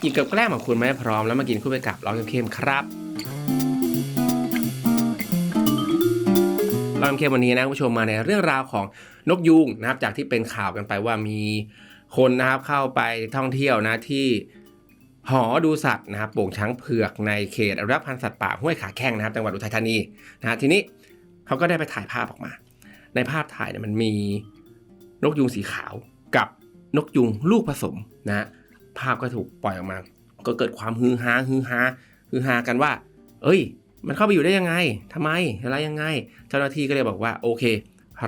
หยิบกับแกล้มของคุณมาให้พร้อมแล้วมากินคู่ไปกับร้อนเค็มๆครับร้อนเค็มวันนี้นะคุณผู้ชมมาในเรื่องราวของนกยูงนะครับจากที่เป็นข่าวกันไปว่ามีคนนะครับเข้าไปท่องเที่ยวนะที่หอดูสัตว์นะครับโป่งช้างเผือกในเขตอนุรักษ์พันธุ์สัตว์ป่าห้วยขาแข้งนะครับจังหวัดอุทัยธานีนะทีนี้เขาก็ได้ไปถ่ายภาพออกมา ในภาพถ่ายเนี่ยมันมีนกยูงสีขาวกับนกยูงลูกผสมนะ ภาพก็ถูกปล่อยออกมา ก็เกิดความฮือฮาฮือฮาฮือฮากันว่า เอ้ย มันเข้าไปอยู่ได้ยังไงทำไมอะไรยังไง เจ้าหน้าที่ก็เลยบอกว่าโอเค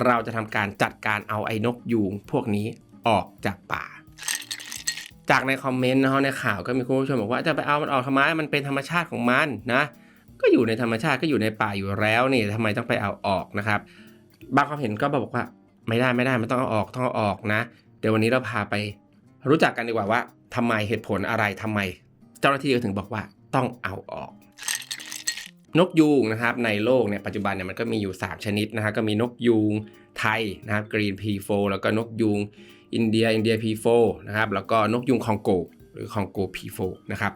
เราจะทำการจัดการเอาไอ้นกยูงพวกนี้ออกจากป่า จากในคอมเมนต์นะฮะในข่าวก็มีคุณผู้ชมบอกว่าจะไปเอามันออกทำไมมันเป็นธรรมชาติของมันนะก็อยู่ในธรรมชาติก็อยู่ในป่าอยู่แล้วนี่ทำไมต้องไปเอาออกนะครับ บางความเห็นก็บอกว่าไม่ได้ไม่ได้มันต้องเอาออกต้องเอาออกนะ เดี๋ยววันนี้เราพาไป รู้จักกันดีกว่าว่าทำไมเหตุผลอะไรทำไม เจ้าหน้าที่ก็ถึงบอกว่าต้องเอาออก นกยูงนะครับในโลกเนี่ยปัจจุบันเนี่ยมันก็มีอยู่ 3 ชนิดนะครับก็มีนกยูงไทยนะครับกรีนพีโฟแล้วก็นกยูงอินเดียอินเดียพีโฟนะครับแล้วก็นกยูงคองโกหรือคองโกพีโฟนะครับ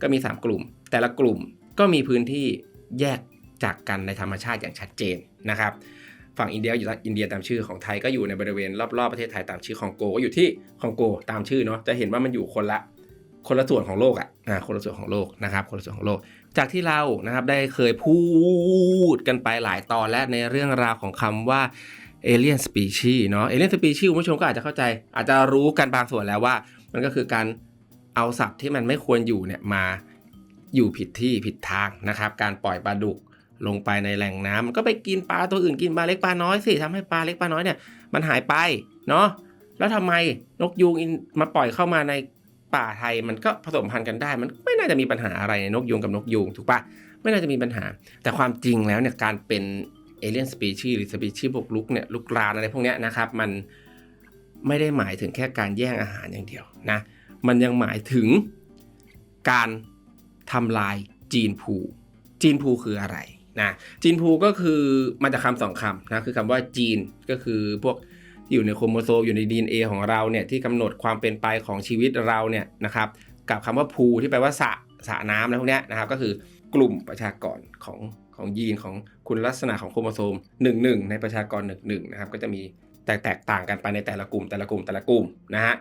ก็มี 3 กลุ่ม แต่ละกลุ่มก็มีพื้นที่แยกจากกันในธรรมชาติอย่างชัดเจนนะครับ ฝั่งอินเดียอยู่อินเดียตามชื่อของไทยก็อยู่ในบริเวณรอบๆประเทศไทยตามชื่อคองโกก็อยู่ที่คองโกตามชื่อเนาะจะเห็นว่ามันอยู่คนละคนละส่วนของโลกอะอะคนละส่วนของโลกนะครับ คนละส่วนของโลก จากที่เรานะครับได้เคยพูดกันไปหลายตอนและในเรื่องราวของคำว่าเอเลียนสปีชีเนาะเอเลียนสปีชีคุณผู้ชมก็อาจจะเข้าใจ อาจจะรู้กันบางส่วนแล้วว่า มันก็คือการเอาสัตว์ที่มันไม่ควรอยู่เนี่ยมาอยู่ผิดที่ผิดทางนะครับ การปล่อยปลาดุก ลงไปในแหล่งน้ำมันก็ไปกินปลาตัวอื่นกินปลาเล็กปลาน้อยสิทำให้ปลาเล็กปลาน้อยเนี่ยมันหายไปเนาะแล้วทำไมนกยูงมาปล่อยเข้ามาในป่าไทยมันก็ผสมพันธุ์กันได้ มันไม่น่าจะมีปัญหาอะไรในนกยูงกับนกยูงถูกปะไม่น่าจะมีปัญหา แต่ความจริงแล้วเนี่ยการเป็นเอเลียนสปีชีหรือสปีชีบุกลุกเนี่ยลุกรานอะไรพวกเนี้ยนะครับมันไม่ได้หมายถึงแค่การแย่งอาหารอย่างเดียวนะมันยังหมายถึงการทำลายจีนพูจีนพูคืออะไร นะจีนพูก็คือมาจากคำสองคำนะคือคำว่าจีนก็คือพวกที่อยู่ในโครโมโซมอยู่ใน DNA ของเราเนี่ยที่กำหนดความเป็นไปของชีวิตเราเนี่ยนะครับกับคำว่าพูที่แปลว่าสะสะน้ำอะไรพวกนี้นะครับก็คือกลุ่มประชากรของของยีนของคุณลักษณะของโครโมโซม1นในประชากร1นนะครับก็จะมีแตกแตกต่างกันไปในแต่ละกลุ่มแต่ละกลุ่มแต่ละกลุ่มนะฮะ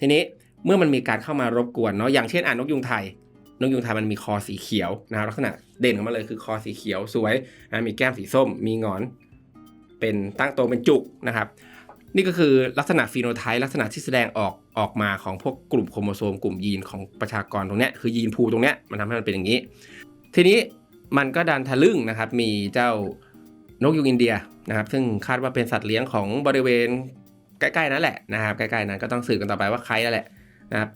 ทีนี้เมื่อมันมีการเข้ามารบกวนเนาะอย่างเช่นอ่านนกยุงไทย นกยุงไทยมันมีคอสีเขียวนะครับลักษณะเด่นของมันเลยคือคอสีเขียวสวยนะมีแก้มสีส้ม มีงอน เป็นตั้งโตวเป็นจุกนะครับ นี่ก็คือลักษณะฟีโนไทป์ลักษณะที่แสดงออกออกมาของพวกกลุ่มโครโมโซมกลุ่มยีนของประชากรตรงเนี้ยคือยีนพูตรงเนี้ยมันทำให้มันเป็นอย่างนี้ ทีนี้มันก็ดันทะลึ่งนะครับ มีเจ้านกยุงอินเดียนะครับ ซึ่งคาดว่าเป็นสัตว์เลี้ยงของบริเวณใกล้ๆนั่นแหละนะครับ ใกล้ๆนั้นก็ต้องสืบกันต่อไปว่าใครนั่นแหละนะครับ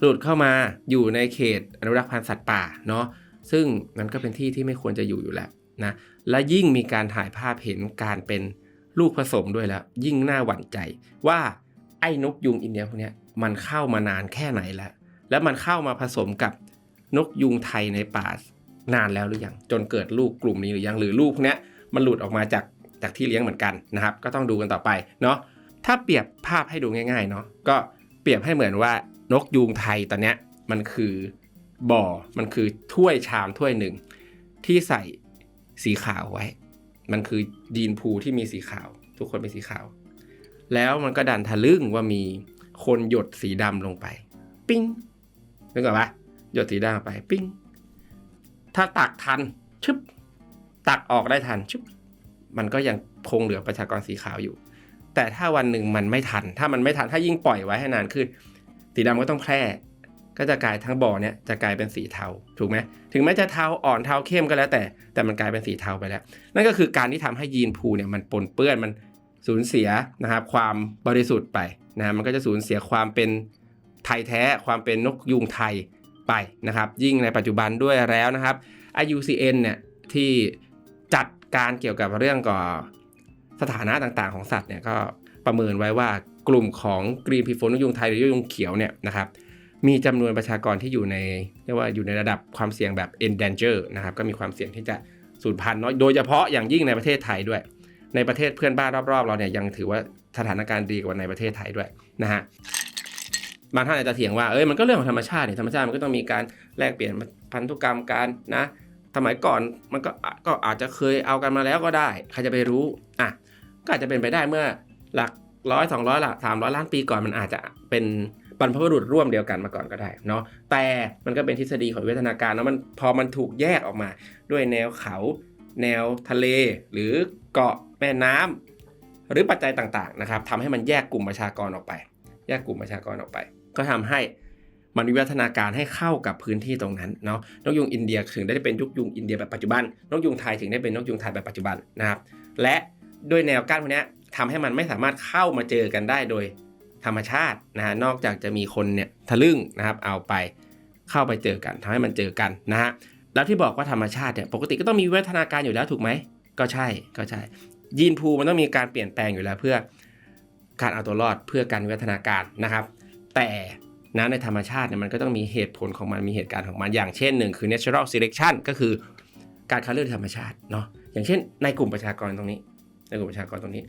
หลุดเข้ามาอยู่ในเขตอนุรักษ์พันธุ์สัตว์ป่าเนาะซึ่งมันก็เป็นที่ที่ไม่ควรจะอยู่อยู่แล้วนะและยิ่งมีการถ่ายภาพเห็นการเป็นลูกผสมด้วยแล้ว ยิ่งน่าหวั่นใจว่าไอ้นกยุงอินเดียพวกนี้มันเข้ามานานแค่ไหนแล้ว แล้วมันเข้ามาผสมกับนกยุงไทยในป่านานแล้วหรือยังจนเกิดลูกกลุ่มนี้หรือยังหรือลูกพวกนี้มันหลุดออกมาจากจากที่เลี้ยงเหมือนกันนะครับ ก็ต้องดูกันต่อไปเนาะถ้าเปรียบภาพให้ดูง่ายๆเนาะก็เปรียบให้เหมือนว่า นกยูงไทยตอนเนี้ยมันคือบ่อมันคือถ้วยชามถ้วยหนึ่ง ที่ใส่สีขาวไว้ มันคือยีนพูที่มีสีขาว ทุกคนเป็นสีขาว แล้วมันก็ดันทะลึ่งว่ามีคนหยดสีดำลงไป ปิ้งนึกออกปะหยดสีดำไป ปิ้งถ้าตักทันชึบตักออกได้ทันชึบมันก็ยังคงเหลือประชากรสีขาวอยู่ แต่ถ้าวันหนึ่งมันไม่ทัน ถ้ามันไม่ทันถ้ายิ่งปล่อยไว้ให้นานขึ้น สีดำก็ต้องแพร่ ก็จะกลายทั้งบ่อเนี่ยจะกลายเป็นสีเทาถูกไหมถึงแม้จะเทาอ่อนเทาเข้มก็แล้วแต่ แต่มันกลายเป็นสีเทาไปแล้ว นั่นก็คือการที่ทำให้ยีนพูเนี่ยมันปนเปื้อนมันสูญเสียนะครับความบริสุทธิ์ไปนะมันก็จะสูญเสียความเป็นไทยแท้ความเป็นนกยูงไทยไปนะครับ ยิ่งในปัจจุบันด้วยแล้วนะครับ IUCN เนี่ยที่จัดการเกี่ยวกับเรื่องก่อสถานะต่างๆของสัตว์เนี่ยก็ประเมินไว้ว่า กลุ่มของกรีนพีโฟนกยุงไทยหรือนกยุงเขียวเนี่ยนะครับมีจำนวนประชากรที่อยู่ในเรียกว่าอยู่ในระดับความเสี่ยงแบบ endanger นะครับก็มีความเสี่ยงที่จะสูญพันธุ์เน้อยโดยเฉพาะอย่างยิ่งในประเทศไทยด้วย ในประเทศเพื่อนบ้านรอบๆ เราเนี่ยยังถือว่าสถานการณ์ดีกว่าในประเทศไทยด้วยนะฮะบางท่านอาจจะเถียงว่าเอ้ยมันก็เรื่องของธรรมชาติเนี่ยธรรมชาติมันก็ต้องมีการแลกเปลี่ยนพันธุกรรมกันนะสมัยก่อนมันก็ก็อาจจะเคยเอากันมาแล้วก็ได้ ใครจะไปรู้อะก็อาจจะเป็นไปได้เมื่อหลัก ร้อยสองร้อยลักสามร้อยล้านปีก่อนมันอาจจะเป็นบรรพบุรุษร่วมเดียวกันมาก่อนก็ได้เนาะแต่มันก็เป็นทฤษฎีของวิวัฒนาการแล้วมันพอมันถูกแยกออกมาด้วยแนวเขา แนวทะเล หรือเกาะแม่น้ำหรือปัจจัยต่างๆนะครับทำให้มันแยกกลุ่มประชากรออกไป แยกกลุ่มประชากรออกไป ก็ทำให้มันวิวัฒนาการให้เข้ากับพื้นที่ตรงนั้นเนาะนกยุงอินเดียถึงได้เป็นนกยุงอินเดียแบบปัจจุบันนกยุงไทยถึงได้เป็นนกยุงไทยแบบปัจจุบันนะครับและด้วยแนวกั้นพวกนี้ ทำให้มันไม่สามารถเข้ามาเจอกันได้โดยธรรมชาตินะฮะนอกจากจะมีคนเนี่ยทะลึ่งนะครับเอาไปเข้าไปเจอกันทำให้มันเจอกันนะฮะแล้วที่บอกว่าธรรมชาติเนี่ยปกติก็ต้องมีวิวัฒนาการอยู่แล้วถูกไหมก็ใช่ก็ใช่ ยีนพูมันต้องมีการเปลี่ยนแปลงอยู่แล้วเพื่อการเอาตัวรอดเพื่อการวิวัฒนาการนะครับ แต่นะในธรรมชาติเนี่ยมันก็ต้องมีเหตุผลของมันมีเหตุการณ์ของมันอย่างเช่นหนึ่งคือ natural selection ก็คือการคัดเลือกธรรมชาติเนาะอย่างเช่น ในกลุ่มประชากรตรงนี้ ในกลุ่มประชากรตรงนี้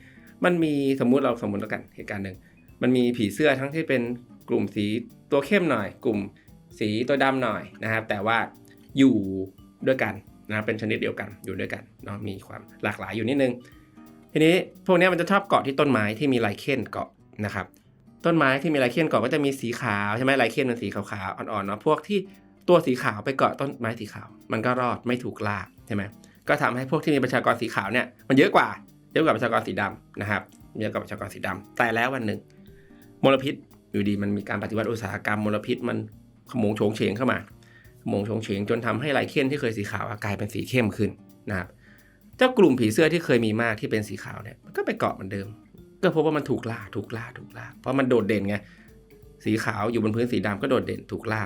มันมีสมมุติเราสมมุติแล้วกันเหตุการณ์หนึ่งมันมีผีเสื้อทั้งที่เป็นกลุ่มสีตัวเข้มหน่อย กลุ่มสีตัวดำหน่อยนะครับ แต่ว่าอยู่ด้วยกันนะเป็นชนิดเดียวกันอยู่ด้วยกันเนาะมีความหลากหลายอยู่นิดนึง ทีนี้พวกนี้มันจะชอบเกาะที่ต้นไม้ที่มีไลเคนเกาะนะครับ ต้นไม้ที่มีไลเคนเกาะก็จะมีสีขาวใช่ไหมไลเคนเป็นสีขาวๆอ่อนๆเนาะพวกที่ตัวสีขาวไปเกาะต้นไม้สีขาว มันก็รอดไม่ถูกลากใช่ไหมก็ทำให้พวกที่มีประชากรสีขาวเนี่ยมันเยอะกว่า เยอะกว่าประชากรสีดำนะครับเยอะกว่าประชากรสีดำแต่แล้ววันหนึ่งมลพิษอยู่ดีมันมีการปฏิวัติอุตสาหกรรมมลพิษมันขมงโฉงเฉงเข้ามาขมงโฉงเฉงจนทำให้ไลเคนที่เคยสีขาวกลายเป็นสีเข้มขึ้นนะครับเจ้ากลุ่มผีเสื้อที่เคยมีมากที่เป็นสีขาวเนี่ยมันก็ไปเกาะเหมือนเดิม ก็พบว่ามันถูกล่าถูกล่าถูกล่า เพราะมันโดดเด่นไงสีขาวอยู่บนพื้นสีดำก็โดดเด่นถูกล่า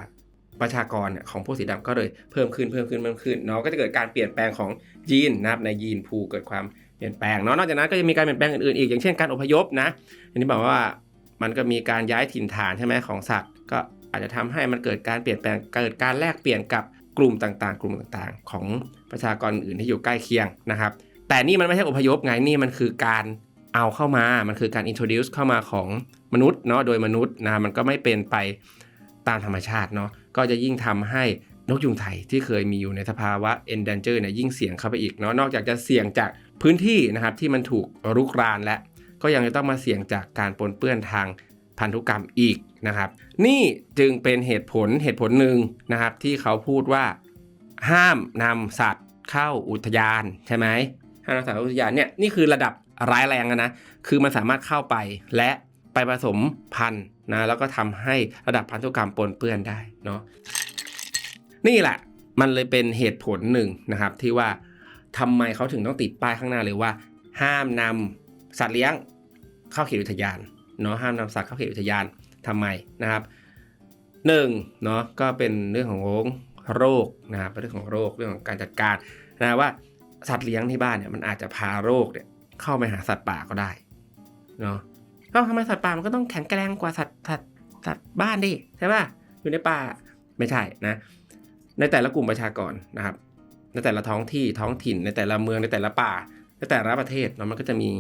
ประชากรเนี่ยของพวกสีดำก็เลยเพิ่มขึ้นเพิ่มขึ้นเพิ่มขึ้นเนาะก็จะเกิดการเปลี่ยนแปลงของยีนนะครับในยีนพูเกิดความ ลี่ยนแปลงเนาะนอกจากนั้นก็จะมีการเปลี่ยนแปลงอื่นๆอีกอย่างเช่นการอพยพนะอันนี้บอกว่ามันก็มีการย้ายถิ่นฐานใช่ไหมของสัตว์ ก็อาจจะทำให้มันเกิดการเปลี่ยนแปลงเกิดการแลกเปลี่ยนกับกลุ่มต่างๆ กลุ่มต่างๆ ของประชากรอื่นที่อยู่ใกล้เคียงนะครับ แต่นี่มันไม่ใช่อพยพไงนี่มันคือการเอาเข้ามา มันคือการ introduce เข้ามาของมนุษย์เนาะโดยมนุษย์นะมันก็ไม่เป็นไปตามธรรมชาติเนาะก็จะยิ่งทำให้นกยุงไทยที่เคยมีอยู่ในสภาวะ endanger เนี่ยยิ่งเสี่ยงเข้าไปอีกเนาะนอกจากจะเสี่ยงจาก พื้นที่นะครับที่มันถูกรุกรานและ ก็ยังจะต้องมาเสี่ยงจากการปนเปื้อนทางพันธุกรรมอีกนะครับ นี่จึงเป็นเหตุผลเหตุผลหนึ่งนะครับ ที่เขาพูดว่า ห้ามนำสัตว์เข้าอุทยานใช่ไหมห้ามนำสัตว์เข้าอุทยานเนี่ยนี่คือระดับร้ายแรงนะคือมันสามารถเข้าไปและไปผสมพันธุ์นะแล้วก็ทำให้ระดับพันธุกรรมปนเปื้อนได้เนาะนี่แหละมันเลยเป็นเหตุผลหนึ่งนะครับที่ว่า ทำไมเขาถึงต้องติดป้ายข้างหน้าเลยว่า ห้ามนำสัตว์เลี้ยงเข้าเขตอุทยานเนาะห้ามนำสัตว์เข้าเขตอุทยานทำไมนะครับหนึ่งเนาะก็เป็นเรื่องของโรคนะครับเรื่องของโรคเรื่องของการจัดการนะว่าสัตว์เลี้ยงที่บ้านเนี่ยมันอาจจะพาโรคเนี่ยเข้าไปหาสัตว์ป่าก็ได้เนาะก็ทำไมสัตว์ป่ามันก็ต้องแข็งแกร่งกว่าสัตว์สัตว์สัตว์บ้านดิใช่ป่ะอยู่ในป่าไม่ใช่นะในแต่ละกลุ่มประชากรนะครับ ในแต่ละท้องที่ท้องถิ่น ในแต่ละเมืองในแต่ละป่า ในแต่ละประเทศเนาะมันก็จะมี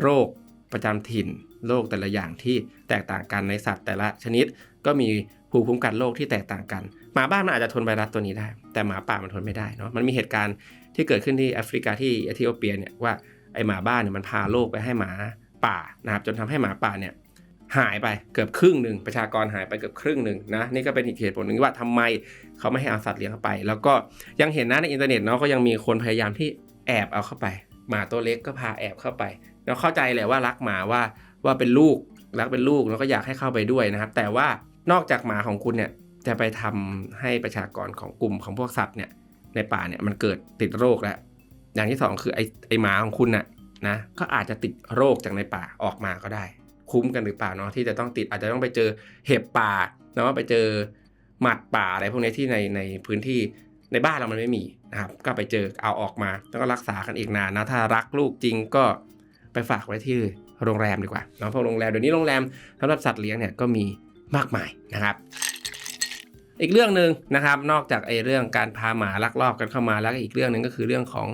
โรคประจำถิ่นโรคแต่ละอย่างที่แตกต่างกันในสัตว์แต่ละชนิด ก็มีภูมิคุ้มกันโรคที่แตกต่างกันหมาบ้านมันอาจจะทนไวรัสตัวนี้ได้ แต่หมาป่ามันทนไม่ได้เนาะมันมีเหตุการณ์ที่เกิดขึ้นที่แอฟริกาที่เอธิโอเปียเนี่ยว่าไอหมาบ้านเนี่ยมันพาโรคไปให้หมาป่านะครับจนทำให้หมาป่าเนี่ย หายไปเกือบครึ่งหนึ่งประชากรหายไปเกือบครึ่งหนึ่งนะนี่ก็เป็นอีกเหตุผลหนึ่งว่าทำไมเขาไม่ให้เอาสัตว์เลี้ยงเข้าไป แล้วก็ยังเห็นนะในอินเทอร์เน็ตเนาะก็ยังมีคนพยายามที่แอบเอาเข้าไปหมาตัวเล็กก็พาแอบเข้าไปแล้วเข้าใจแหละว่ารักหมาว่าว่าเป็นลูกรักเป็นลูกแล้วก็อยากให้เข้าไปด้วยนะครับ แต่ว่านอกจากหมาของคุณเนี่ยจะไปทำให้ประชากรของกลุ่มของพวกสัตว์เนี่ยในป่าเนี่ยมันเกิดติดโรคแล้วอย่างที่สองคือไอไอหมาของคุณน่ะนะก็อาจจะติดโรคจากในป่าออกมาก็ได้ คุ้มกันหรือเปล่าเนาะที่จะต้องติดอาจจะต้องไปเจอเห็บป่าเนาะไปเจอหมัดป่าอะไรพวกนี้ที่ในในพื้นที่ในบ้านเรามันไม่มีนะครับก็ไปเจอเอาออกมาแล้วก็รักษากันอีกนานนะถ้ารักลูกจริงก็ไปฝากไว้ที่โรงแรมดีกว่าเนาะเพราะโรงแรมเดี๋ยวนี้โรงแรมสำหรับสัตว์เลี้ยงเนี่ยก็มีมากมายนะครับ อีกเรื่องหนึ่งนะครับนอกจากไอ้เรื่องการพาหมาลักลอบกันเข้ามาแล้วอีกเรื่องหนึ่งก็คือเรื่องของ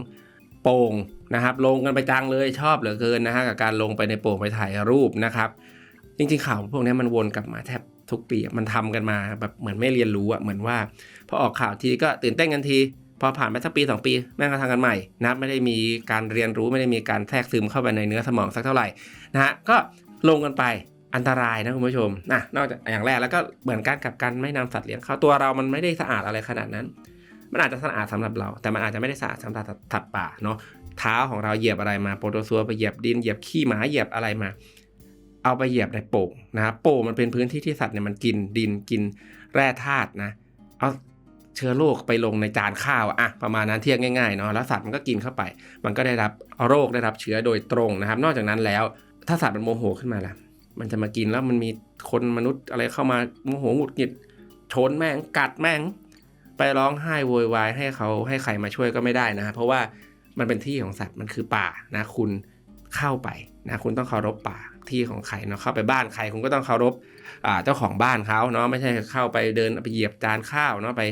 โป่งนะครับ ลงกันไปจังเลยชอบเหลือเกินนะฮะกับการลงไปในโป่งไปถ่ายรูปนะครับ จริงๆข่าวพวกนี้มันวนกลับมาแทบทุกปีมันทำกันมาแบบเหมือนไม่เรียนรู้อะเหมือนว่าพอออกข่าวทีก็ตื่นเต้นกันทีพอผ่านไปสักปีสองปีแม่งก็ทำกันใหม่นับไม่ได้มีการเรียนรู้ไม่ได้มีการแทรกซึมเข้าไปในเนื้อสมองสักเท่าไหร่นะฮะก็ลงกันไปอันตรายนะคุณผู้ชมนะนอกจากอย่างแรกแล้วก็เหมือนการกับการไม่นำสัตว์เลี้ยงเข้าตัวเรามันไม่ได้สะอาดอะไรขนาดนั้น มันอาจจะสะอาดสำหรับเรา แต่มันอาจจะไม่ได้สะอาดสำหรับสัตว์ป่าเนาะเท้าของเราเหยียบอะไรมาโปรโตซัวไปเหยียบดินเหยียบขี้หมาเหยียบอะไรมา เอาไปเหยียบในโป่งนะครับโป่งมันเป็นพื้นที่ที่สัตว์เนี่ยมันกินดินกินแร่ธาตุนะเอาเชื้อโรคไปลงในจานข้าวอะอะประมาณนั้นเทียบง่ายๆเนาะแล้วสัตว์มันก็กินเข้าไป มันก็ได้รับโรคได้รับเชื้อโดยตรงนะครับ นอกจากนั้นแล้วถ้าสัตว์มันโมโหขึ้นมาล่ะมันจะมากินแล้วมันมีคนมนุษย์อะไรเข้ามาโมโหหงุดหงิดชนแม่งกัดแม่ง ไปร้องไห้โวยวายให้เขาให้ใครมาช่วยก็ไม่ได้นะ เพราะว่ามันเป็นที่ของสัตว์มันคือป่านะคุณเข้าไปนะคุณต้องเคารพป่าที่ของใครเนาะเข้าไปบ้านใครคุณก็ต้องเคารพเจ้าของบ้านเขาเนาะไม่ใช่เข้าไปเดินไปเหยียบจานข้าวเนาะไป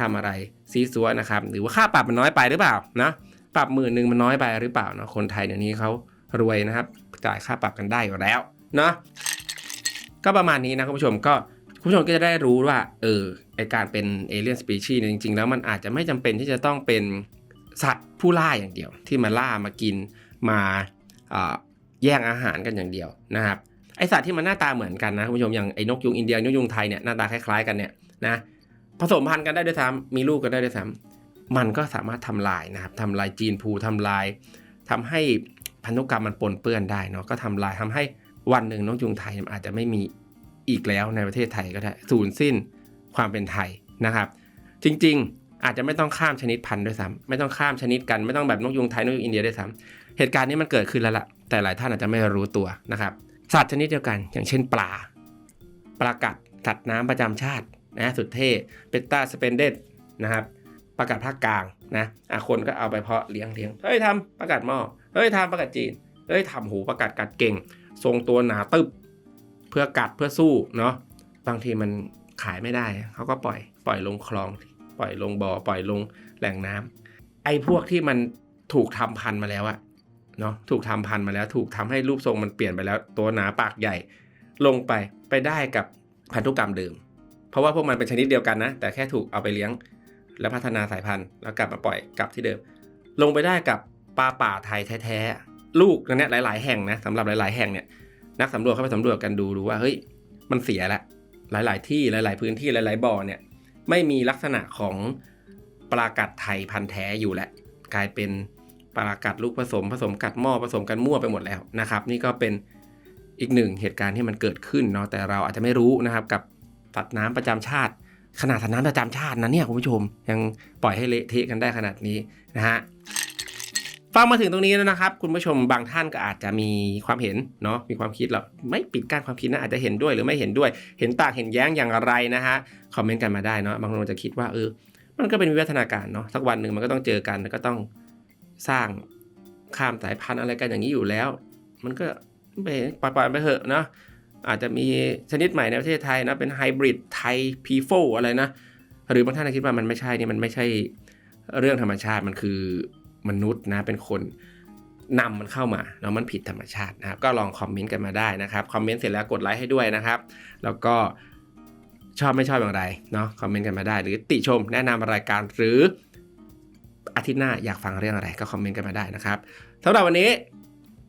ทำอะไรซีซัวนะครับหรือว่าค่าปรับมันน้อยไปหรือเปล่านะปรับหมื่นหนึ่งมันน้อยไปหรือเปล่าเนาะคนไทยเดี๋ยวนี้เขารวยนะครับจ่ายค่าปรับกันได้อยู่แล้วเนาะก็ประมาณนี้นะคุณผู้ชมก็ คุณผู้ชมก็จะได้รู้ว่า เออไอการเป็นเอเลี่ยนสปีชีส์จริง ๆ แล้วมันอาจจะไม่จำเป็นที่จะต้องเป็นสัตว์ผู้ล่าอย่างเดียว ที่มาล่ามากินมาแย่งอาหารกันอย่างเดียวนะครับไอสัตว์ที่มันหน้าตาเหมือนกันนะคุณผู้ชมอย่างไอนกยุงอินเดียนกยุงไทยเนี่ยหน้าตาคล้ายๆกันเนี่ยนะผสมพันธุ์กันได้ด้วยซ้ำมีลูกกันได้ด้วยซ้ำมันก็สามารถทำลายนะครับทำลายจีนพูทำลายทำให้พันธุกรรมมันปนเปื้อนได้เนาะก็ทำลายทำให้วันหนึ่งนกยุงไทยมันอาจจะไม่มี อีกแล้วในประเทศไทยก็ได้สูญสิ้นความเป็นไทยนะครับ จริงๆ อาจจะไม่ต้องข้ามชนิดพันธุ์ด้วยซ้ำไม่ต้องข้ามชนิดกันไม่ต้องแบบนกยุงไทยนกยุงอินเดียด้วยซ้ำเหตุการณ์นี้มันเกิดขึ้นแล้วล่ะแต่หลายท่านอาจจะไม่รู้ตัวนะครับสัตว์ชนิดเดียวกัน อย่างเช่นปลาปลากัดสัตว์น้ำประจำชาตินะสุดเท่เปตตาสเปนเดตนะครับประกาศภาคกลางนะอะคนก็เอาไปเพาะเลี้ยงเลี้ยงเฮ้ยทำประกาศหม้อเฮ้ยทำประกาศจีนเฮ้ยทำหูประกาศกัดเก่ง ทรงตัวหนาตึบ เพื่อกัดเพื่อสู้เนาะบางทีมันขายไม่ได้เขาก็ปล่อยปล่อยลงคลอง ปล่อยลงบ่อปล่อยลงแหล่งน้ำไอ้พวกที่มันถูกทำพันมาแล้วอะเนาะถูกทำพันมาแล้ว ถูกทำให้รูปทรงมันเปลี่ยนไปแล้ว ตัวหนาปากใหญ่ลงไปไปได้กับพันธุกรรมเดิม เพราะว่าพวกมันเป็นชนิดเดียวกันนะ แต่แค่ถูกเอาไปเลี้ยง แล้วพัฒนาสายพันธุ์แล้วกลับมาปล่อยกลับที่เดิม ลงไปได้กับปลาป่าไทยแท้ๆลูกนั่นเนี่ยหลาย ๆ แห่งนะสำหรับหลาย ๆ แห่งเนี่ย นักสำรวจเข้าไปสำรวจกันดูดูว่าเฮ้ยมันเสียละหลาย ๆ ที่หลาย ๆ พื้นที่หลาย ๆ บ่อเนี่ยไม่มีลักษณะของปลากัดไทยพันธุ์แท้อยู่แล้วกลายเป็นปลากัดลูกผสมผสมกัดหม้อผสมกันมั่วไปหมดแล้วนะครับ นี่ก็เป็นอีกหนึ่งเหตุการณ์ที่มันเกิดขึ้นเนาะแต่เราอาจจะไม่รู้นะครับกับสัตว์น้ำประจำชาติ ขนาดสัตว์น้ำประจำชาตินะเนี่ยคุณผู้ชมยังปล่อยให้เละเทะกันได้ขนาดนี้นะฮะ ฟังมาถึงตรงนี้แล้วนะครับ คุณผู้ชมบางท่านก็อาจจะมีความเห็นเนาะมีความคิดเราไม่ปิดกั้นความคิดนะอาจจะเห็นด้วยหรือไม่เห็นด้วย เห็นต่างเห็นแย้งอย่างไรนะฮะคอมเมนต์กันมาได้เนาะบางคนจะคิดว่าเออมันก็เป็นวิวัฒนาการเนาะสักวันหนึ่งมันก็ต้องเจอกันแล้วก็ต้องสร้างข้ามสายพันธุ์อะไรกันอย่างนี้อยู่แล้ว มันก็ไปปล่อยไปเถอะเนาะอาจจะมีชนิดใหม่ในประเทศไทยนะเป็นไฮบริดไทยพีโฟอะไรนะหรือบางท่านจะคิดว่ามันไม่ใช่นี่มันไม่ใช่เรื่องธรรมชาติมันคือ มนุษย์นะเป็นคนนำมันเข้ามาแล้วมันผิดธรรมชาตินะครับ ก็ลองคอมเมนต์กันมาได้นะครับคอมเมนต์เสร็จแล้วกดไลค์ให้ด้วยนะครับ แล้วก็ชอบไม่ชอบอย่างไรเนาะคอมเมนต์กันมาได้ หรือติชมแนะนำรายการหรืออาทิตย์หน้าอยากฟังเรื่องอะไรก็คอมเมนต์กันมาได้นะครับสำหรับวันนี้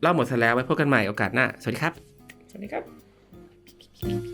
เล่าหมดซะแล้วไว้พบกันใหม่โอกาสหน้า สวัสดีครับ สวัสดีครับ